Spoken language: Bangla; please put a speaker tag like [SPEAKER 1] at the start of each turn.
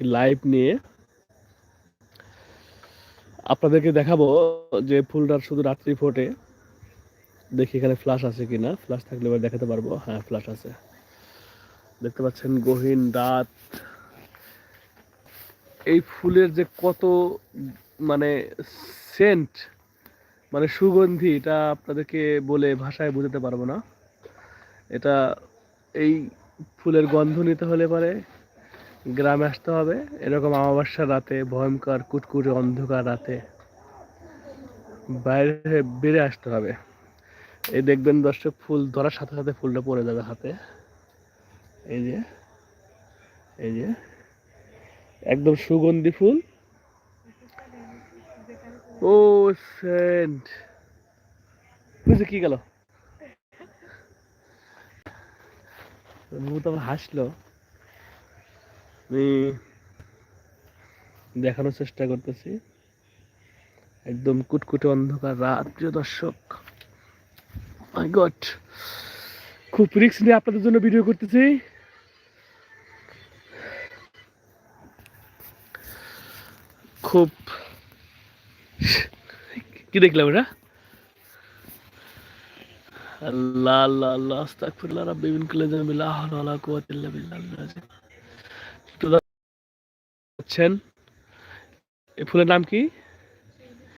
[SPEAKER 1] একটি লাইভ নিয়ে আপনাদেরকে দেখাবো যে ফুলটার শুধু রাত্রি ফোটে। দেখি এখানে ফ্লাশ আছে কিনা। ফ্লাশ থাকলে এবার দেখাতে পারব। হ্যাঁ ফ্লাশ আছে। দেখতে পাচ্ছেন গহীন রাত। এই ফুলের যে কত মানে সেন্ট মানে সুগন্ধি, এটা আপনাদেরকে বলে ভাষায় বোঝাতে পারব না। এটা এই ফুলের গন্ধ নিতে হলে পরে। গ্রামে আসতে হবে। এরকম অমাবস্যার রাতে, ভয়ঙ্কর, কুটকুটে, অন্ধকার রাতে বাইরে বেড়ে আসতে হবে। এই দেখবেন দর্শক, ফুল ধরার সাথে সাথে ফুলটা পড়ে যাবে হাতে। এই যে এই যে, একদম সুগন্ধি ফুল। ও, সেন্ট। বুঝে কি গেল? মুখ আমার হাসলো। আমি দেখানোর চেষ্টা করতেছি। একদম কুটকুটে অন্ধকার, রাত, প্রিয় দর্শক। খুব রিক্স নিয়ে আপনাদের জন্য ভিডিও করতেছি। খুব কি দেখলাম এটা? আল্লাহ আল্লাহ আল্লাহ, আস্তাগফিরুল্লাহ, রাব্বি, মিন কুল্লি যামবি লা হাওলা ওয়ালা বিল্লাহিল আযীম এই ফুলের নাম কি?